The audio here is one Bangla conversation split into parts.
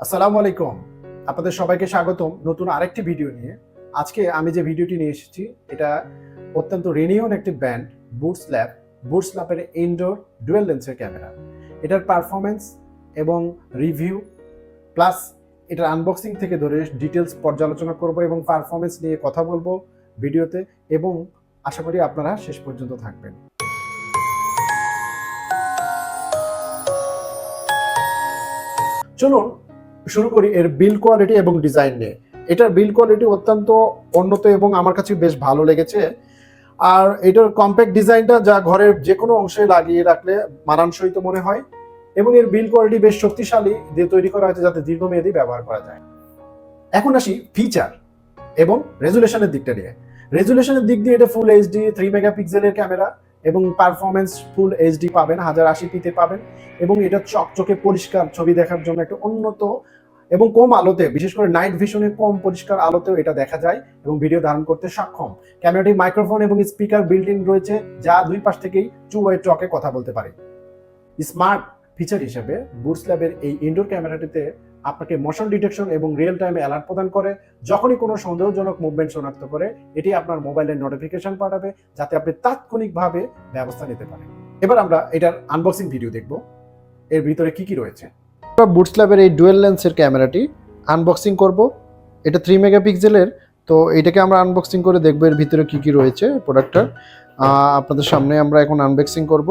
আসসালামু আলাইকুম। আপনাদের সবাইকে স্বাগতম নতুন আরেকটি ভিডিও নিয়ে। আজকে আমি যে ভিডিওটি নিয়ে এসেছি, এটা অত্যন্ত রেনিয়ন একটি ব্যান্ড বুটস ল্যাব বুটস ল্যাবের ইনডোর ডুয়েল লেন্সের ক্যামেরা এটার পারফরমেন্স এবং রিভিউ প্লাস এটার আনবক্সিং থেকে ধরে ডিটেলস পর্যালোচনা করব এবং পারফরমেন্স নিয়ে কথা বলব ভিডিওতে এবং আশা করি আপনারা শেষ পর্যন্ত থাকবেন। চলুন শুরু করি এর বিল কোয়ালিটি এবং ডিজাইন নিয়ে। এটার বিল কোয়ালিটি অত্যন্ত উন্নত এবং আমার কাছে বেশ ভালো লেগেছে। আর এটার কম্প্যাক্ট ডিজাইনটা যা ঘরের যে কোনো অংশে লাগিয়ে রাখলে মানানসই তো মনে হয়। এবং এর বিল কোয়ালিটি বেশ শক্তিশালী দিয়ে তৈরি করা হয়েছে যাতে দীর্ঘমেয়াদী ব্যবহার করা যায়। এখন আসি ফিচার এবং রেজুলেশনের দিকটা নিয়ে। রেজুলেশনের দিক দিয়ে এটা ফুল এইচডি থ্রি মেগাপিক্সেলের ক্যামেরা এবং পারফরমেন্স ফুল এইচডি পাবেন, হাজার আশি পিতে পাবেন। এবং এটা চকচকে পরিষ্কার ছবি দেখার জন্য একটা উন্নত এবং কম আলোতে, বিশেষ করে নাইট ভিশনে কম পরিষ্কার আলোতেও এটা দেখা যায় এবং ভিডিও ধারণ করতে সক্ষম। ক্যামেরাটি মাইক্রোফোন এবং স্পিকার বিল্ট ইন রয়েছে, যা দুই পাশ থেকেই টু ওয়ে টকে কথা বলতে পারে। স্মার্ট ফিচার হিসেবে বুটস ল্যাবের এই ইনডোর ক্যামেরাটিতে আপনাকে মোশন ডিটেকশন এবং রিয়েল টাইমে অ্যালার্ট প্রদান করে, যখনই কোনো সন্দেহজনক মুভমেন্ট শনাক্ত করে, এটি আপনার মোবাইলের নোটিফিকেশন পাঠাবে, যাতে আপনি তাৎক্ষণিকভাবে ব্যবস্থা নিতে পারেন। এবার আমরা এটার আনবক্সিং ভিডিও দেখব। এর ভিতরে কি কি রয়েছে? বুটস ল্যাবের এই ডুয়েল লেন্সের ক্যামেরাটি আনবক্সিং করব। এটা থ্রি মেগাপিক্সেলের তো এটাকে আমরা আনবক্সিং করে দেখব এর ভিতরে কী কী রয়েছে প্রোডাক্টটার আপনাদের সামনে আমরা এখন আনবক্সিং করব।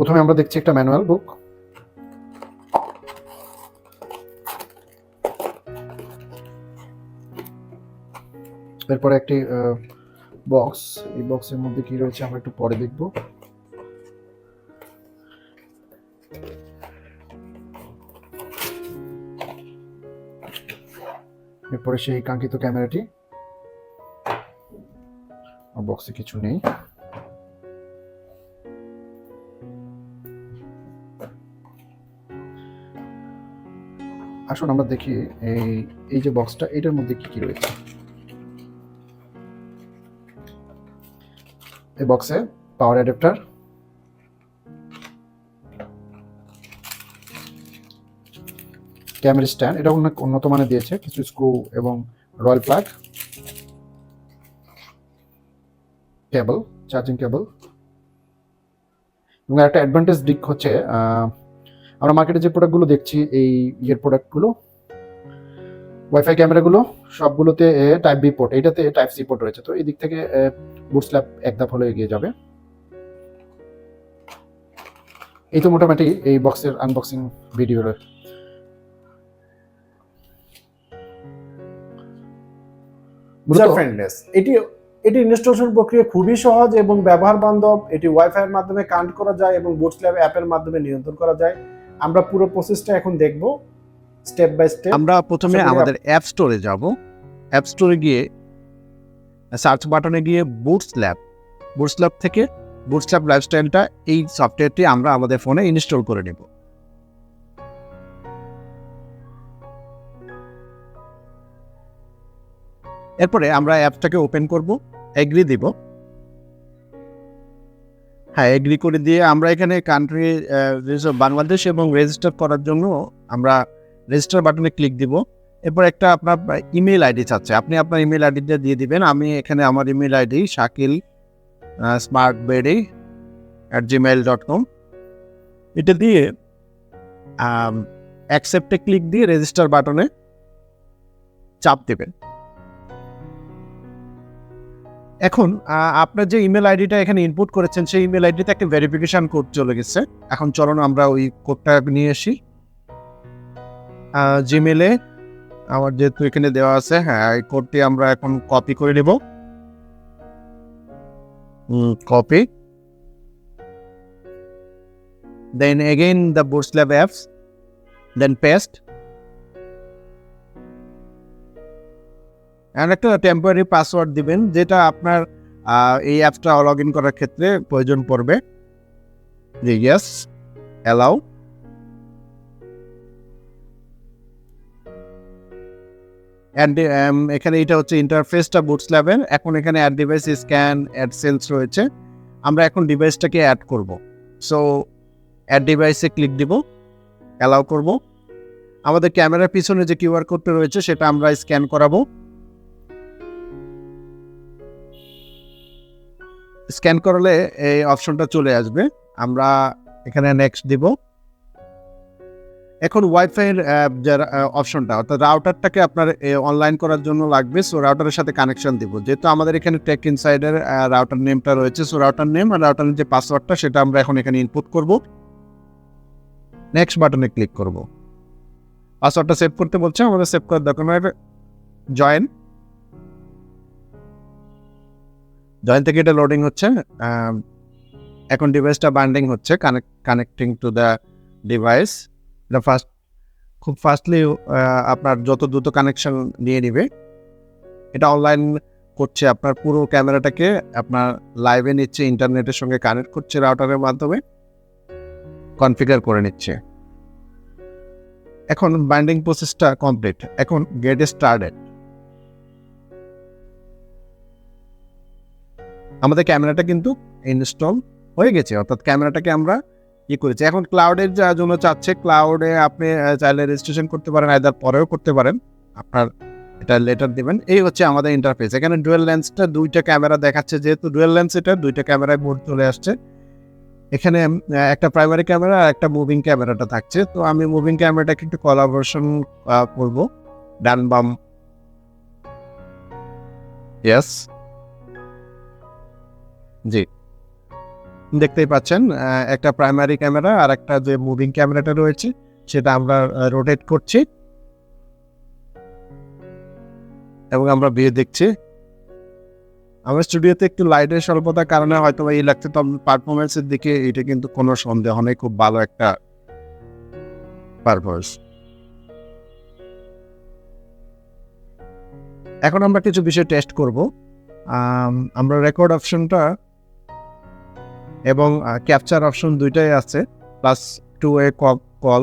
প্রথমে আমরা দেখছি একটা ম্যানুয়াল বুক। এরপরে একটি বক্স। এই বক্সের মধ্যে কি রয়েছে আমরা একটু পরে দেখব। এরপরে সেই কাঙ্ক্ষিত ক্যামেরাটি। বক্সে কিছু নেই। আসুন আমরা দেখি এই এই যে বক্সটা এটার মধ্যে কি কি রয়েছে? এই বক্সে পাওয়ার অ্যাডাপ্টার ক্যামেরা স্ট্যান্ড এটা অনেক উন্নত মানের দিয়েছে, কিছু স্ক্রু এবং rawl plug cable charging cable এবং একটা অ্যাডভান্টেজ দিক হচ্ছে আমরা মার্কেটে যে প্রোডাক্টগুলো দেখছি এই ইয়ের প্রোডাক্টগুলো ওয়াইফাই ক্যামেরাগুলো সবগুলোতে টাইপ বি পোর্ট এইটাতে টাইপ সি পোর্ট রয়েছে। তো এই দিক থেকে বুট স্ল্যাব এক ধাপ হলে এগিয়ে যাবে। এই তো মোটামুটি এই বক্সের আনবক্সিং ভিডিও ফ্রেন্ডনেস এটি এটি ইনস্টলেশন প্রক্রিয়া খুবই সহজ এবং ব্যবহার বান্ধব। এটি ওয়াইফাই এর মাধ্যমে কানেক্ট করা যায় এবং বুটস ল্যাব অ্যাপের মাধ্যমে নিয়ন্ত্রণ করা যায়। আমরা পুরো প্রসেসটা এখন দেখব স্টেপ বাই স্টেপ আমরা প্রথমে আমাদের অ্যাপ স্টোরে যাব। অ্যাপ স্টোরে গিয়ে সার্চ বাটনে গিয়ে বুটস ল্যাব বুটস ল্যাব থেকে বুটস ল্যাব লাইফস্টাইলটা এই সফটওয়্যারটি আমরা আমাদের ফোনে ইনস্টল করে নেব। এরপরে আমরা অ্যাপটাকে ওপেন করব এগ্রি দিব। হ্যাঁ এগ্রি করে দিয়ে আমরা এখানে কান্ট্রি বাংলাদেশ এবং রেজিস্টার করার জন্য আমরা রেজিস্টার বাটনে ক্লিক দিব। এরপর একটা আপনার ইমেল আইডি চাচ্ছে। আপনি আপনার ইমেল আইডিটা দিয়ে দিবেন। আমি এখানে আমার ইমেল আইডি শাকিল স্মার্ট বেডি অ্যাট জিমেল ডট কম এটা দিয়ে অ্যাকসেপ্টে ক্লিক দিয়ে রেজিস্টার বাটনে চাপ দেবেন। এখন আপনার যে ইমেল আইডিটা এখানে ইনপুট করেছেন, সেই ইমেল আইডিতে একটা ভেরিফিকেশন কোড চলে গেছে। এখন চলুন আমরা ওই কোডটা নিয়ে আসি। জিমেলে আমার যেহেতু এখানে দেওয়া আছে হ্যাঁ এই কোডটি আমরা এখন কপি করে নেব। Copy then again the Botslab apps then paste আর একটা টেম্পোরারি পাসওয়ার্ড দিবেন, যেটা আপনার এই অ্যাপটা লগ ইন করার ক্ষেত্রে প্রয়োজন পড়বে। যে ইয়েস অ্যালাউ অ্যাড এখানে এটা হচ্ছে ইন্টারফেসটা বুটস লেভেল এখন এখানে add device scan add cells রয়েছে। আমরা এখন ডিভাইসটাকে অ্যাড করব। সো অ্যাড ডিভাইসে ক্লিক দিব অ্যালাউ করব। আমাদের ক্যামেরার পিছনে যে কিউআর কোডটা রয়েছে, সেটা আমরা স্ক্যান করাবো। স্ক্যান করলে এই অপশনটা চলে আসবে। আমরা এখানে নেক্সট দিব। এখন ওয়াইফাইয়ের যার অপশনটা অর্থাৎ রাউটারটাকে আপনার অনলাইন করার জন্য লাগবে। সো রাউটারের সাথে কানেকশন দিব। যেহেতু আমাদের এখানে টেক ইনসাইডের রাউটার নেমটা রয়েছে সো রাউটার নেম আর রাউটারের যে পাসওয়ার্ডটা সেটা আমরা এখন এখানে ইনপুট করব। নেক্সট বাটনে ক্লিক করব। পাসওয়ার্ডটা সেভ করতে বলছে, আমাদের সেভ করার দরকার জয়েন জয়েন থেকে এটা লোডিং হচ্ছে এখন ডিভাইসটা বান্ডিং হচ্ছে কানেক্ট টু দ্য ডিভাইস এটা ফাস্ট খুব ফাস্টলি আপনার যত দ্রুত কানেকশন নিয়ে নিবে। এটা অনলাইন করছে আপনার পুরো ক্যামেরাটাকে, আপনার লাইভে নিচ্ছে ইন্টারনেটের সঙ্গে কানেক্ট করছে রাউটারের মাধ্যমে কনফিগার করে নিচ্ছে। এখন বাইন্ডিং প্রসেসটা কমপ্লিট এখন গেট স্টার্টেড আমাদের ক্যামেরাটা কিন্তু ইনস্টল হয়ে গেছে, অর্থাৎ ক্যামেরাটাকে আমরা ই করেছি। এখন ক্লাউডের যা জন্য চাচ্ছে ক্লাউডে আপনি চাইলে রেজিস্ট্রেশন করতে পারেন আয়দার পরেও করতে পারেন। আপনার এটা লেটার দেবেন। এই হচ্ছে আমাদের ইন্টারফেস এখানে ডুয়েল লেন্সটা দুইটা ক্যামেরা দেখাচ্ছে, যেহেতু ডুয়েল লেন্স এটা দুইটা ক্যামেরায় বোর্ড চলে আসছে। এখানে একটা প্রাইমারি ক্যামেরা আর একটা মুভিং ক্যামেরাটা থাকছে। তো আমি মুভিং ক্যামেরাটাকে একটু কলাবোরেশন করব। ডান বাম। ইয়েস জি। দেখতেই পাচ্ছেন একটা প্রাইমারি ক্যামেরা আর একটা যে মুভিং ক্যামেরাটা রয়েছে, সেটা আমরা রোটেট করছি। এবং আমরা বিয়ে দেখছি। আমার স্টুডিওতে একটু লাইটের স্বল্পতার কারণে হয়তো এই লাগছে তবে পারফরমেন্সের দিকে এটা কিন্তু কোনো সন্দেহ নেই, খুব ভালো একটা পারফরমেন্স এখন আমরা কিছু বিষয় টেস্ট করব। আমরা রেকর্ড অপশনটা এবং ক্যাপচার অপশন দুইটাই আছে plus to a call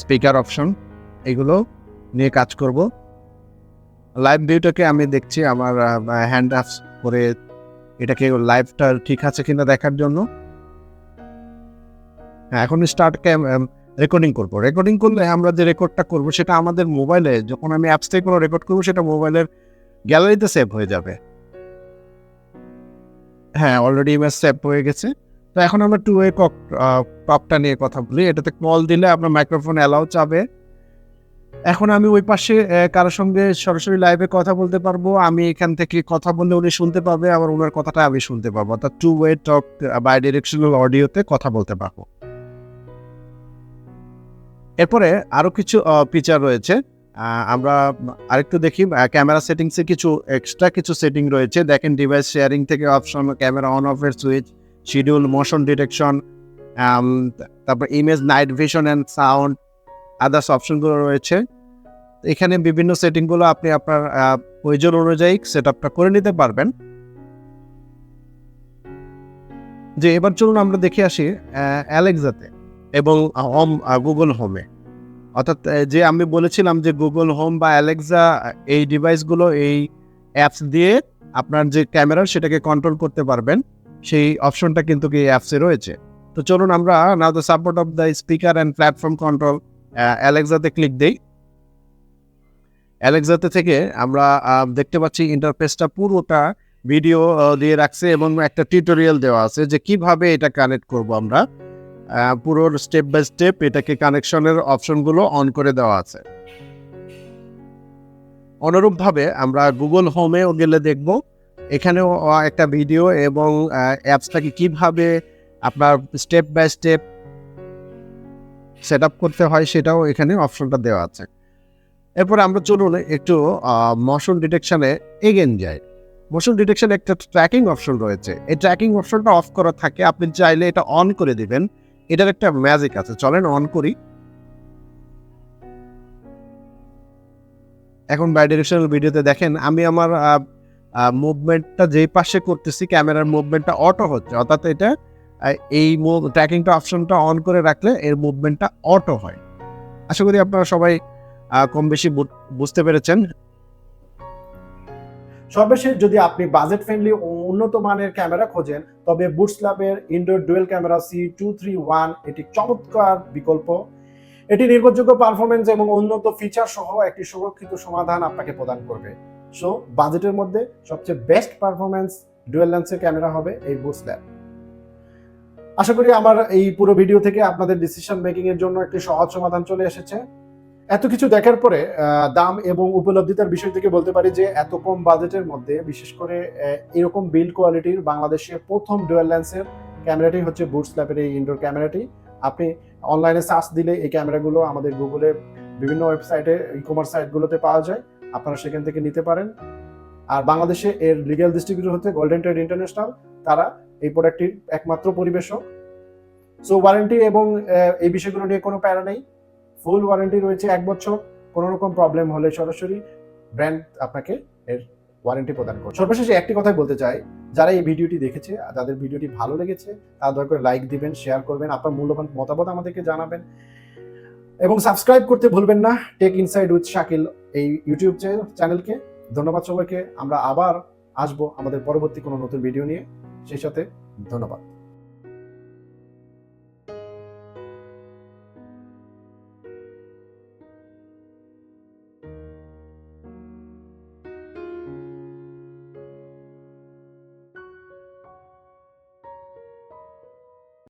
speaker option এগুলো নিয়ে কাজ করব। লাইভ ভিউটাকে আমি দেখছি আমার হ্যান্ড আপ করে এটাকে লাইভটা ঠিক আছে কিনা দেখার জন্য। হ্যাঁ এখন স্টার্ট রেকর্ডিং করব। রেকর্ডিং করলে আমরা যে রেকর্ডটা করব সেটা আমাদের মোবাইলে যখন আমি অ্যাপস থেকে কোনো রেকর্ড করব, সেটা মোবাইলের গ্যালারিতে সেভ হয়ে যাবে। হ্যাঁ অলরেডি ইমেজ সেভ হয়ে গেছে। তো এখন আমরা টু ওয়ে কক টকটা নিয়ে কথা বলি। এটাতে কল দিলে আপনার মাইক্রোফোন অ্যালাউ চাবে। এখন আমি ওই পাশে কারোর সঙ্গে সরাসরি লাইভে কথা বলতে পারব। আমি এখান থেকে কথা বললে উনি শুনতে পাবে, আবার ওনার কথাটা আমি শুনতে পারব অর্থাৎ two way talk bidirectional অডিওতে কথা বলতে পারব। এরপরে আরও কিছু ফিচার রয়েছে। আমরা আরেকটু দেখি ক্যামেরা সেটিংসে কিছু এক্সট্রা কিছু সেটিং রয়েছে। দেখেন ডিভাইস শেয়ারিং থেকে অপশন ক্যামেরা অন অফ এর সুইচ শিডিউল মোশন ডিটেকশন তারপর image night vision and sound others অপশনগুলো রয়েছে। এখানে বিভিন্ন সেটিংগুলো আপনি আপনার প্রয়োজন অনুযায়ী সেট আপটা করে নিতে পারবেন। যে এবার চলুন আমরা দেখে আসি অ্যালেক্সাতে এবং হোম গুগল হোমে অর্থাৎ যে আমি বলেছিলাম যে গুগল হোম বা অ্যালেক্সা এই ডিভাইসগুলো এই অ্যাপস দিয়ে আপনার যে ক্যামেরা সেটাকে কন্ট্রোল করতে পারবেন। সেই অপশনটা কিন্তু এই অ্যাপসে রয়েছে। তো চলুন আমরা now the support of the speaker and platform control অ্যালেক্সাতে click দেই। অ্যালেক্সাতে থেকে আমরা দেখতে পাচ্ছি ইন্টারফেসটা পুরোটা ভিডিও দিয়ে রাখছে এবং একটা টিউটোরিয়াল দেওয়া আছে যে কীভাবে এটা কানেক্ট করব আমরা। পুরো স্টেপ বাই স্টেপ এটাকে কানেকশনের অপশনগুলো অন করে দেওয়া আছে। অনুরূপভাবে আমরা গুগল হোমেও গেলে দেখব। এখানেও একটা ভিডিও এবং অ্যাপসটাকে কীভাবে আপনার step by step set up করতে হয় সেটাও এখানে অপশনটা দেওয়া আছে। এরপর আমরা চলুন একটু মোশন ডিটেকশনে এগেন যাই। মোশন ডিটেকশন একটা ট্র্যাকিং অপশন রয়েছে। এই ট্র্যাকিং অপশনটা অফ করা থাকে। আপনি চাইলে এটা অন করে দিবেন। এটার একটা ম্যাজিক আছে। চলেন অন করি। এখন বাই ডিরেকশনাল ভিডিওতে দেখেন, আমি আমার মুভমেন্টটা যেই পাশে করতেছি ক্যামেরার মুভমেন্টটা অটো হচ্ছে। অর্থাৎ এটা এই ট্র্যাকিংটা অপশনটা অন করে রাখলে এর মুভমেন্টটা অটো হয়। আশা করি আপনারা সবাই কম বেশি বুঝতে পেরেছেন। সর্বশেষ যদি আপনি বাজেট ফ্রেন্ডলি উন্নত মানের ক্যামেরা খোঁজেন, তবে বুটস ল্যাবের indoor dual camera C two three one এটি চমৎকার বিকল্প। এটি নির্ভরযোগ্য পারফরমেন্স এবং উন্নত ফিচার সহ একটি সুরক্ষিত সমাধান আপনাকে প্রদান করবে। সো বাজেটের মধ্যে সবচেয়ে বেস্ট পারফরমেন্স ডুয়েল লেন্সের ক্যামেরা হবে এই বুটস ল্যাব আশা করি আমার এই পুরো ভিডিও থেকে আপনাদের ডিসিশন মেকিং এর জন্য একটি সহজ সমাধান চলে এসেছে। এত কিছু দেখার পরে দাম এবং উপলব্ধিতার বিষয় থেকে বলতে পারি যে, এত কম বাজেটের মধ্যে, বিশেষ করে এরকম বিল্ড কোয়ালিটির বাংলাদেশে প্রথম ডুয়েল লেন্সের ক্যামেরাটি হচ্ছে বুটস ল্যাপের এই ইনডোর ক্যামেরাটি আপনি অনলাইনে সার্চ দিলে এই ক্যামেরাগুলো আমাদের গুগলে বিভিন্ন ওয়েবসাইটে ই কমার্স সাইটগুলোতে পাওয়া যায়। আপনারা সেখান থেকে নিতে পারেন। আর বাংলাদেশে এর লিগ্যাল ডিস্ট্রিবিউটর হচ্ছে গোল্ডেন ট্রেড ইন্টারন্যাশনাল তারা এই প্রোডাক্টটির একমাত্র পরিবেশক। সো ওয়ারেন্টি এবং এই বিষয়গুলো নিয়ে কোনো প্যারা নেই। ফুল ওয়ারেন্টি রয়েছে এক বছর, কোনো রকম প্রবলেম হলে সরাসরি ব্র্যান্ড আপনাকে এর ওয়ারেন্টি প্রদান করবে। সর্বশেষে একটি কথাই বলতে চাই, যারা এই ভিডিওটি দেখেছে যাদের ভিডিওটি ভালো লেগেছে তারা দয়া করে লাইক দিবেন শেয়ার করবেন, আপনার মূল্যবান মতামত আমাদেরকে জানাবেন। এবং সাবস্ক্রাইব করতে ভুলবেন না টেক ইনসাইড উইথ শাকিল এই ইউটিউব চ্যানেলকে ধন্যবাদ সবাইকে, আমরা আবার আসব আমাদের পরবর্তী কোনো নতুন ভিডিও নিয়ে। সেই সাথে ধন্যবাদ।